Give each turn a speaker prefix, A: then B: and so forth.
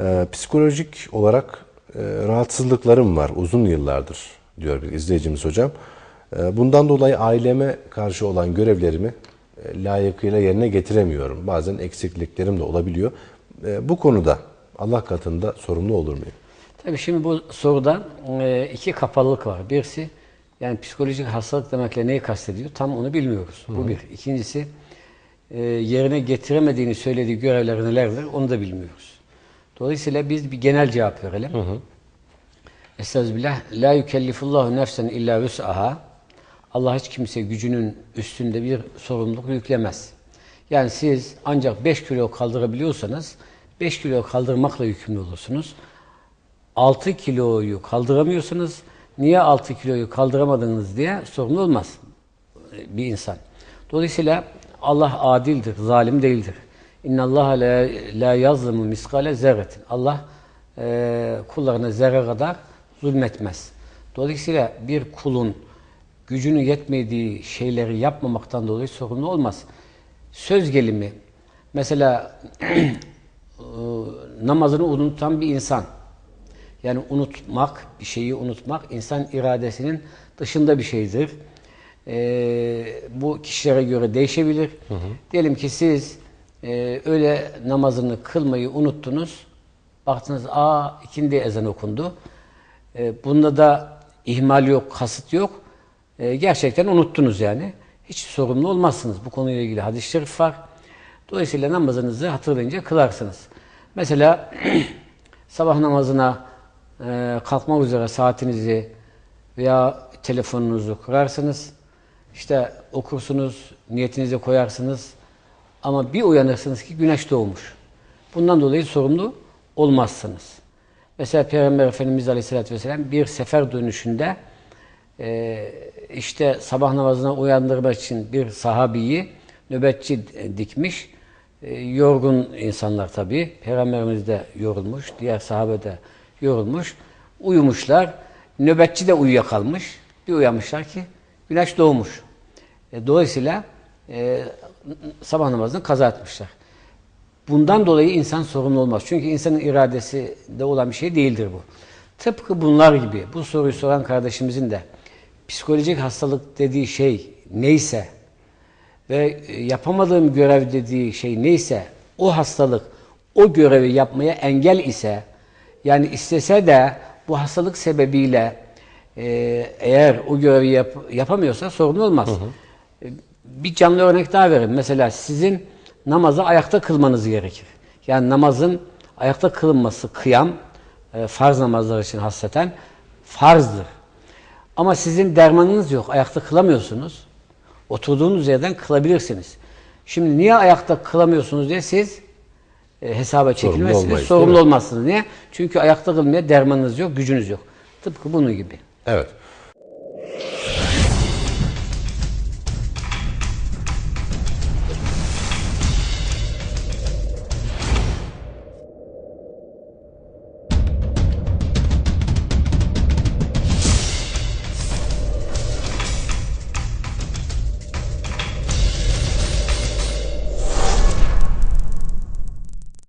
A: Ee, psikolojik olarak e, rahatsızlıklarım var uzun yıllardır diyor bir izleyicimiz hocam. Ee, bundan dolayı aileme karşı olan görevlerimi e, layıkıyla yerine getiremiyorum. Bazen eksikliklerim de olabiliyor. Ee, bu konuda Allah katında sorumlu olur muyum?
B: Tabii şimdi bu soruda e, iki kapalılık var. Birisi yani psikolojik hastalık demekle neyi kastediyor? Tam onu bilmiyoruz. Bu bir. İkincisi e, yerine getiremediğini söylediği görevler nelerdir? Onu da bilmiyoruz. Dolayısıyla biz bir genel cevap verelim. Hı hı. Estağfirullah. La yükellifullahu nefsen illa vüs'aha. Allah hiç kimse gücünün üstünde bir sorumluluk yüklemez. Yani siz ancak 5 kilo kaldırabiliyorsanız 5 kilo kaldırmakla yükümlü olursunuz. 6 kiloyu kaldıramıyorsunuz. Niye 6 kiloyu kaldıramadınız diye sorumlu olmaz bir insan. Dolayısıyla Allah adildir, zalim değildir. İnna Allah la, la yazlimu miskale zerretin. Allah e, kullarına zerre kadar zulmetmez. Dolayısıyla bir kulun gücünü yetmediği şeyleri yapmamaktan dolayı sorumlu olmaz. Söz gelimi, mesela e, namazını unutan bir insan, yani unutmak, bir şeyi unutmak insan iradesinin dışında bir şeydir. Ee, bu kişilere göre değişebilir. Hı hı. Diyelim ki siz e, öyle namazını kılmayı unuttunuz. Baktınız, aa ikindi ezan okundu. E, bunda da ihmal yok, kasıt yok. E, gerçekten unuttunuz yani. Hiç sorumlu olmazsınız. Bu konuyla ilgili hadis-i şerif var. Dolayısıyla namazınızı hatırlayınca kılarsınız. Mesela sabah namazına e, kalkmak üzere saatinizi veya telefonunuzu kurarsınız. İşte okursunuz, niyetinize koyarsınız. Ama bir uyanırsınız ki güneş doğmuş. Bundan dolayı sorumlu olmazsınız. Mesela Peygamber Efendimiz Aleyhisselatü Vesselam bir sefer dönüşünde e, işte sabah namazına uyandırmak için bir sahabiyi nöbetçi dikmiş. E, yorgun insanlar tabi. Peygamberimiz de yorulmuş. Diğer sahabe de yorulmuş. Uyumuşlar. Nöbetçi de uyuyakalmış. Bir uyanmışlar ki güneş doğmuş. E, dolayısıyla e, sabah namazını kaza etmişler. Bundan dolayı insan sorumlu olmaz. Çünkü insanın iradesi de olan bir şey değildir bu. Tıpkı bunlar gibi bu soruyu soran kardeşimizin de psikolojik hastalık dediği şey neyse ve e, yapamadığım görev dediği şey neyse o hastalık o görevi yapmaya engel ise yani istese de bu hastalık sebebiyle e, eğer o görevi yap, yapamıyorsa sorun olmaz. Hı hı. Bir canlı örnek daha verin. Mesela sizin namazı ayakta kılmanız gerekir. Yani namazın ayakta kılınması kıyam, e, farz namazlar için hasreten farzdır. Ama sizin dermanınız yok. Ayakta kılamıyorsunuz. Oturduğunuz yerden kılabilirsiniz. Şimdi niye ayakta kılamıyorsunuz diye siz e, hesaba çekilmezsiniz. Sorumlu, olmayız, sorumlu olmazsınız. Niye? Çünkü ayakta kılmaya dermanınız yok, gücünüz yok. Tıpkı bunun gibi.
A: Evet.